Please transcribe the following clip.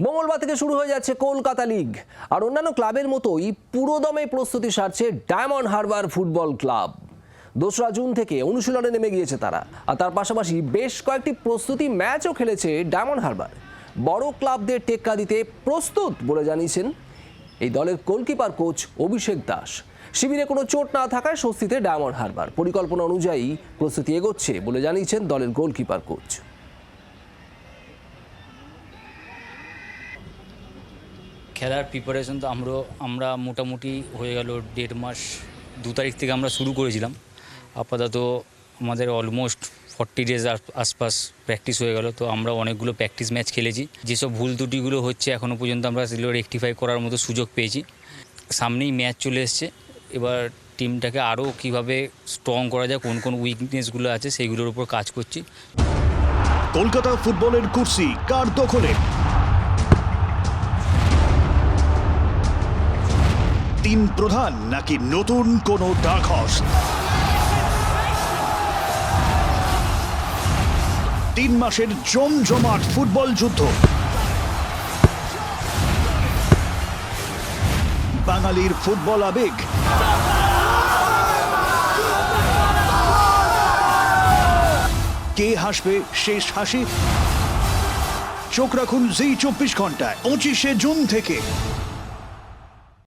মঙ্গলবার থেকে শুরু হয়ে যাচ্ছে কলকাতা লিগ। আর অন্যান্য ক্লাবের মতোই পুরোদমে প্রস্তুতি সারছে ডায়মন্ড হারবার ফুটবল ক্লাব। দোসরা জুন থেকে অনুশীলনে নেমে গিয়েছে তারা। আর তার পাশাপাশি বেশ কয়েকটি প্রস্তুতি ম্যাচও খেলেছে ডায়মন্ড হারবার। বড় ক্লাবদের টেক্কা দিতে প্রস্তুত বলে জানিয়েছেন এই দলের গোলকিপার কোচ অভিষেক দাস। শিবিরে কোনো চোট না থাকায় স্বস্তিতে ডায়মন্ড হারবার। পরিকল্পনা অনুযায়ী প্রস্তুতি এগোচ্ছে বলে জানিয়েছেন দলের গোলকিপার কোচ। খেলার প্রিপারেশন তো আমরা আমরা মোটামুটি হয়ে গেল দেড় মাস, দু তারিখ থেকে আমরা শুরু করেছিলাম। আপাতত আমাদের অলমোস্ট ফর্টি ডেজ আশপাশ প্র্যাকটিস হয়ে গেল। তো আমরা অনেকগুলো প্র্যাকটিস ম্যাচ খেলেছি। যেসব ভুল ত্রুটিগুলো হচ্ছে এখনও পর্যন্ত আমরা সেগুলো রেকটিফাই করার মতো সুযোগ পেয়েছি। সামনেই ম্যাচ চলে এসছে। এবার টিমটাকে আরও কীভাবে স্ট্রং করা যায়, কোন কোন উইকনেসগুলো আছে, সেইগুলোর উপর কাজ করছি। কলকাতা ফুটবলের কুর্সি, কার দখলে? তিন প্রধান নাকি নতুন কোনো ডাক হর্স তিন মাসের জমজমাট ফুটবল যুদ্ধ। বাঙালির ফুটবল আবেগ। কে হাসবে শেষ হাসি? চোখ রাখুন জি চব্বিশ ঘন্টায়, পঁচিশে জুন থেকে।